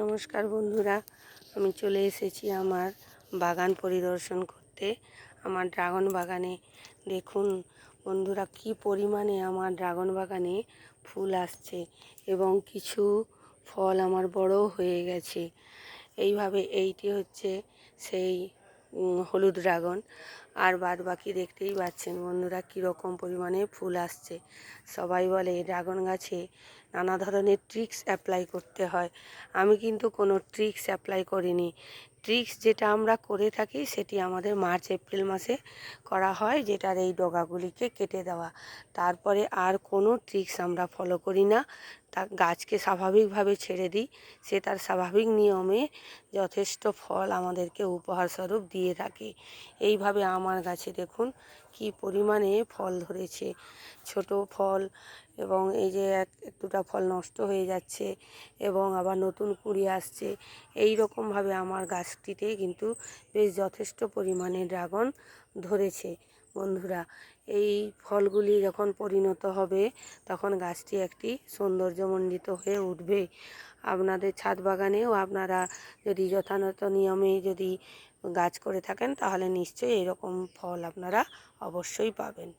নমস্কার বন্ধুরা, আমি চলে এসেছি আমার বাগান পরিদর্শন করতে। আমার ড্রাগন বাগানে দেখুন বন্ধুরা, কি পরিমাণে আমার ড্রাগন বাগানে ফুল আসছে এবং কিছু ফল আমার বড়ও হয়ে গেছে। এইভাবে এইটি হচ্ছে সেই হলুদ ড্রাগন। আর বাদ বাকি দেখতেই পাচ্ছেন বন্ধুরা কীরকম পরিমাণে ফুল আসছে। সবাই বলে ড্রাগন গাছে নানা ধরনের ট্রিক্স অ্যাপ্লাই করতে হয়। আমি কিন্তু কোনো ট্রিক্স অ্যাপ্লাই করিনি। ট্রিক্স যেটা আমরা করে থাকি সেটি আমাদের মার্চ, এপ্রিল মাসে করা হয়, যেটার এই ডগাগুলিকে কেটে দেওয়া। তারপরে আর কোনো ট্রিক্স আমরা ফলো করি না। তা গাছকে স্বাভাবিকভাবে ছেড়ে দিই। সে তার স্বাভাবিক নিয়মে যথেষ্ট ফল আমাদেরকে উপহারস্বরূপ দিয়ে থাকে। এইভাবে আমার গাছে দেখুন কি পরিমাণে ফল ধরেছে। ছোট ফল এবং এই যে এক দুটা ফল নষ্ট হয়ে যাচ্ছে এবং আবার নতুন কুড়ি আসছে। এই রকমভাবে আমার গাছটিতে কিন্তু বেশ যথেষ্ট পরিমাণে ড্রাগন ধরেছে। বন্ধুরা, এই ফলগুলি যখন পরিণত হবে, তখন গাছটি একটি সৌন্দর্যমণ্ডিত হয়ে উঠবে। আপনাদের ছাদ বাগানেও আপনারা যদি যথাযথ নিয়মে যদি গাছ করে থাকেন, তাহলে নিশ্চয়ই এরকম ফল আপনারা অবশ্যই পাবেন।